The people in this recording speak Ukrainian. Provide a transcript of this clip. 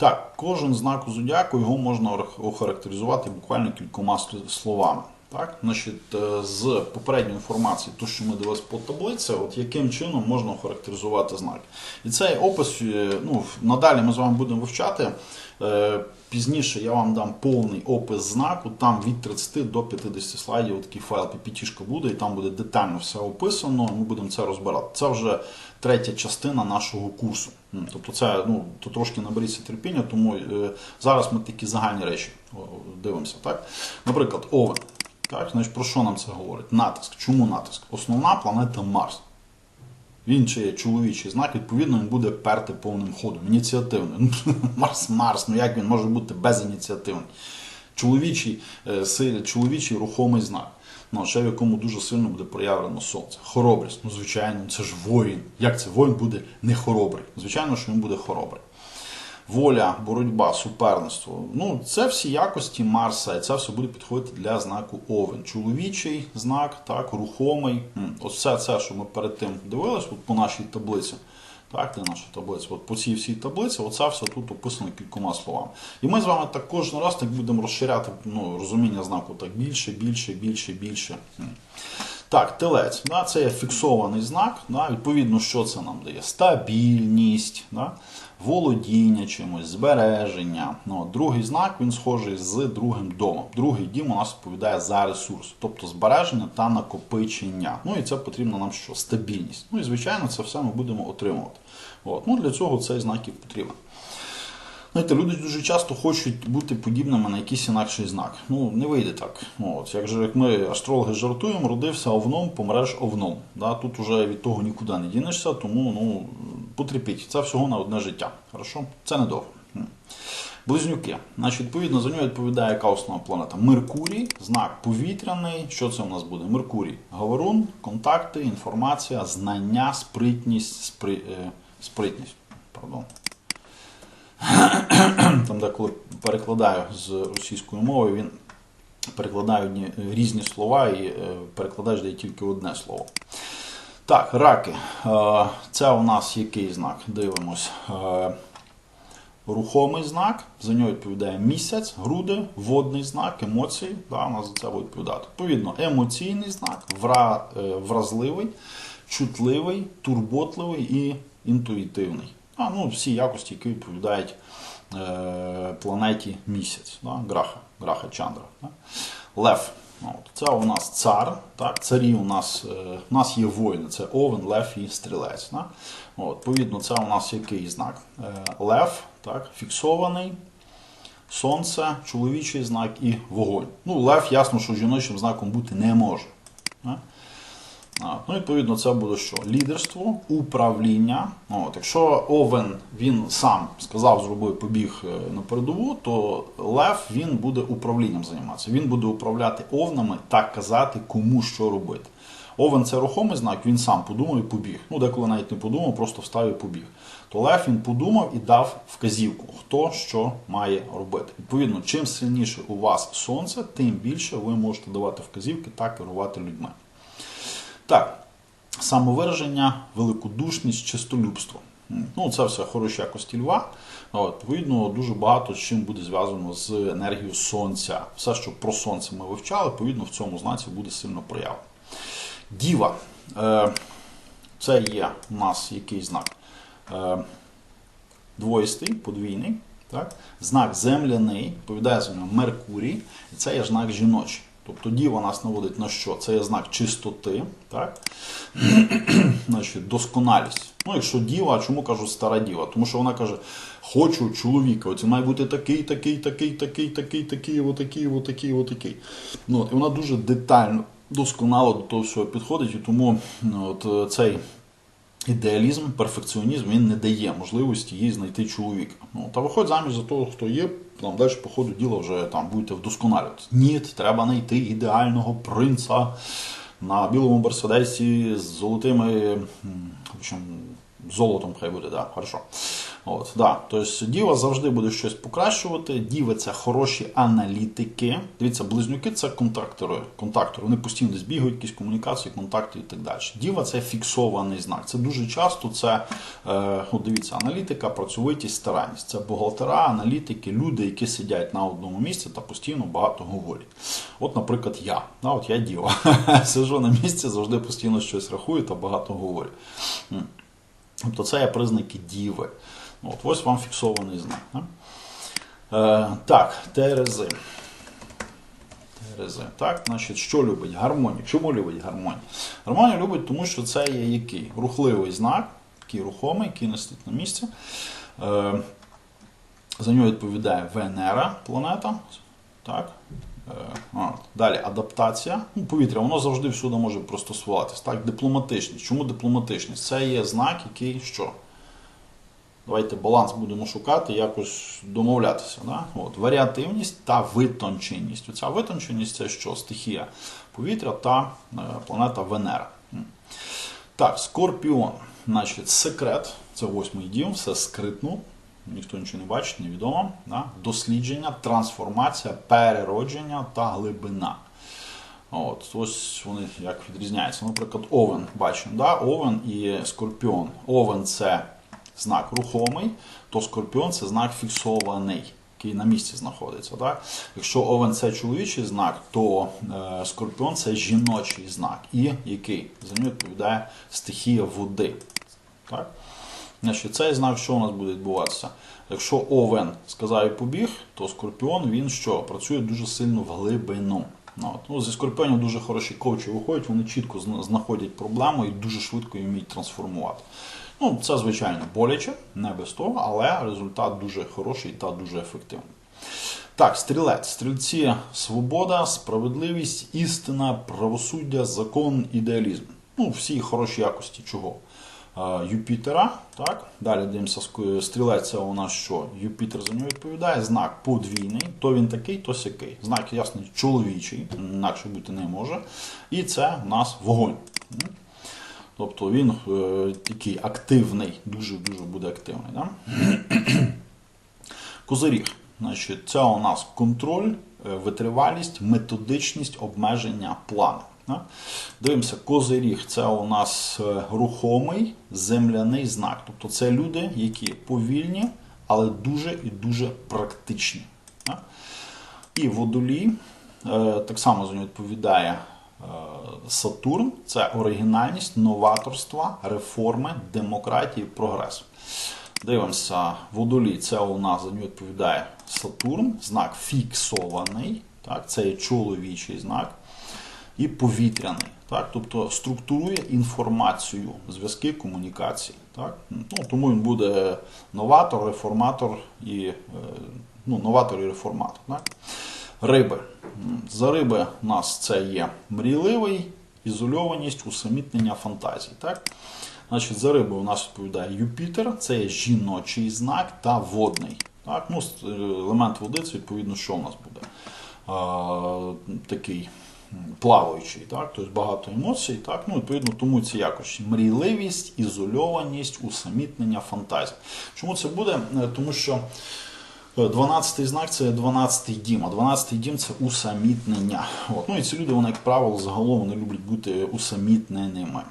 Так, кожен знак у зодіаку його можна охарактеризувати буквально кількома сл- словами. Так, значить, е, з попередньої інформації, то, що ми дивилися по таблиці, от яким чином можна охарактеризувати знаки. І цей опис, е, ну, надалі ми з вами будемо вивчати. Е, Пізніше я вам дам повний опис знаку, там від 30 до 50 слайдів такий файл PPT буде, і там буде детально все описано. Ми будемо це розбирати. Це вже третя частина нашого курсу. Тобто, це ну то трошки наберіться терпіння, тому зараз ми такі загальні речі дивимося. Так, наприклад, овен. Так, значить, про що нам це говорить? Натиск. Чому натиск? Основна планета Марс. Він чи є чоловічий знак, відповідно, він буде перти повним ходом. Ініціативний. Марс, Марс, ну як він може бути безініціативний? Чоловічий, е, силі, чоловічий рухомий знак. Ну, ще в якому дуже сильно буде проявлено сонце. Хоробрість. Ну, звичайно, це ж воїн. Як це воїн буде не хоробрий? Звичайно, що він буде хоробрий. Воля, боротьба, суперництво. Ну, це всі якості Марса, і це все буде підходити для знаку Овен. Чоловічий знак, так, рухомий. Ось все це, що ми перед тим дивились, от по нашій таблиці. Так, де наша таблиця? От по цій всій таблиці, оце все тут описано кількома словами. І ми з вами так кожен раз так будемо розширяти ну, розуміння знаку так більше, більше, більше, більше. Так, телець, да, це є фіксований знак. Да, відповідно, що це нам дає? Стабільність, да, володіння чимось, збереження. Ну, другий знак він схожий з другим домом. Другий дім у нас відповідає за ресурс, тобто збереження та накопичення. Ну і це потрібно нам що? Стабільність. Ну і звичайно, це все ми будемо отримувати. От. Ну, для цього цей знак і потрібен. Знаєте, люди дуже часто хочуть бути подібними на якийсь інакший знак. Ну, не вийде так. От, як же як ми астрологи жартуємо, родився овном, помреш овном. Да? Тут уже від того нікуди не дінешся, тому ну, потерпіть. Це всього на одне життя. Хорошо? Це недовго. Близнюки. Значить, відповідно, за нього відповідає яка основна планета? Меркурій, знак повітряний. Що це у нас буде? Меркурій. Говорун, контакти, інформація, знання, спритність, спри... е, спритність. Пардон. Там, де коли перекладаю з російської мови, він перекладає різні слова і е, перекладаєш де тільки одне слово. Так, раки. Е, Це у нас який знак? Дивимось. Е, Рухомий знак, за нього відповідає місяць, груди, водний знак, емоції. Да, у нас за це буде відповідати. Відповідно, емоційний знак, вра, вразливий, чутливий, турботливий і інтуїтивний. А, ну, всі якості, які відповідають е, планеті місяць, да, Граха, Граха Чандра. Да. Лев. Ну, От, це у нас цар, так, царі у нас, е, у нас є воїни, це овен, лев і стрілець. Да? От, відповідно, це у нас який знак? Е, лев, так, фіксований, сонце, чоловічий знак і вогонь. Ну, лев, ясно, що жіночим знаком бути не може. Ну, відповідно, це буде що? Лідерство, управління. От, якщо Овен він сам сказав, зробив, побіг е, на передову, то Лев він буде управлінням займатися. Він буде управляти овнами та казати, кому що робити. Овен це рухомий знак, він сам подумав і побіг. Ну, деколи навіть не подумав, просто встав і побіг. То Лев він подумав і дав вказівку, хто що має робити. Відповідно, чим сильніше у вас сонце, тим більше ви можете давати вказівки та керувати людьми. Так, самовираження, великодушність, чистолюбство. Ну, це все хороші якості льва. От, відповідно, дуже багато з чим буде зв'язано з енергією сонця. Все, що про сонце ми вивчали, відповідно, в цьому знаці буде сильно проявлено. Діва. Е, це є у нас який знак? Е, двоїстий, подвійний. Так? Знак земляний, відповідає за нього Меркурій, і це є знак жіночий. Тобто діва нас наводить на що? Це є знак чистоти, так? Значить, досконалість. Ну, якщо діва, а чому кажу стара діва? Тому що вона каже: хочу чоловіка, оце має бути такий, такий, такий, такий, такий, такий, отакий, отакий, отакий. Ну, і вона дуже детально, досконало до того всього підходить, і тому ну, от, е, цей ідеалізм, перфекціонізм він не дає можливості їй знайти чоловіка. Ну, та виходь заміж за того, хто є, там далі по ходу діла вже там будете вдосконалювати. Ні, треба знайти ідеального принца на білому мерседесі з золотими, в общем, золотом хай буде, да, хорошо. От, да. Тобто діва завжди буде щось покращувати. Діви це хороші аналітики. Дивіться, близнюки це контактори. контактори. Вони постійно десь бігають, якісь комунікації, контакти і так далі. Діва це фіксований знак. Це дуже часто це, е, от дивіться, аналітика, працьовитість, старанність. Це бухгалтера, аналітики, люди, які сидять на одному місці та постійно багато говорять. От, наприклад, я. Да, от я діва. Сижу на місці, завжди постійно щось рахую та багато говорю. Тобто це є признаки діви. От, ось вам фіксований знак. Да? Е, так, Терези. Терези. Так, значить, що любить? Гармонію. Чому любить гармонію? Гармонію любить, тому що це є який? Рухливий знак, який рухомий, який не стоїть на місці. Е, за нього відповідає Венера, планета. Так. Е, от. Далі адаптація. Ну, повітря, воно завжди всюди може пристосуватись. Так, дипломатичність. Чому дипломатичність? Це є знак, який що? Давайте баланс будемо шукати, якось домовлятися. Да? От, варіативність та витонченість. Оця витонченість це що? Стихія повітря та е, планета Венера. Так, Скорпіон. Значить, секрет, це восьмий дім, все скритно, ніхто нічого не бачить, невідомо. Да? Дослідження, трансформація, переродження та глибина. От, ось вони як відрізняються. Наприклад, овен бачимо, да? овен і скорпіон. Овен це знак рухомий, то скорпіон це знак фіксований, який на місці знаходиться. Так? Якщо овен це чоловічий знак, то е, скорпіон це жіночий знак. І який? За нього відповідає стихія води. Так? Значить, цей знак, що у нас буде відбуватися? Якщо овен сказав і побіг, то скорпіон він що? Працює дуже сильно в глибину. Ну. Ну, зі скорпіонів дуже хороші коучі виходять, вони чітко знаходять проблему і дуже швидко її вміють трансформувати. Ну, це, звичайно, боляче, не без того, але результат дуже хороший та дуже ефективний. Так, стрілець. Стрільці свобода, справедливість, істина, правосуддя, закон, ідеалізм. Ну, всі хороші якості чого? Юпітера. Так? Далі дивимося, стрілець це у нас що? Юпітер за нього відповідає. Знак подвійний. То він такий, то сякий. Знак ясно чоловічий, інакше бути не може. І це у нас вогонь. Тобто він е, такий активний, дуже-дуже буде активний. Да? Козиріг. Значить, це у нас контроль, е, витривалість, методичність, обмеження плану. Да? Дивимося, козиріг це у нас е, рухомий земляний знак. Тобто це люди, які повільні, але дуже і дуже практичні. Да? І водолій, е, так само за нього відповідає е, Сатурн, це оригінальність, новаторство, реформи, демократії, прогрес. Дивимося, водолій, це у нас за нього відповідає Сатурн, знак фіксований, так, це є чоловічий знак, і повітряний. Так, тобто структурує інформацію, зв'язки, комунікації. Так? Ну, тому він буде новатор, реформатор і е, ну, новатор і реформатор. Так? Риби. За риби у нас це є мрійливий, ізольованість, усамітнення фантазій. Так? Значить, за риби у нас відповідає Юпітер, це є жіночий знак та водний. Так? Ну, елемент води це відповідно, що у нас буде? Е, такий плаваючий, так? тобто багато емоцій. Так? Ну, відповідно, тому ці якості мрійливість, ізольованість, усамітнення, фантазія. Чому це буде? Е, Тому що 12-й знак це 12-й дім, а 12-й дім це усамітнення. От. Ну і ці люди, вони, як правило, загалом вони люблять бути усамітненими.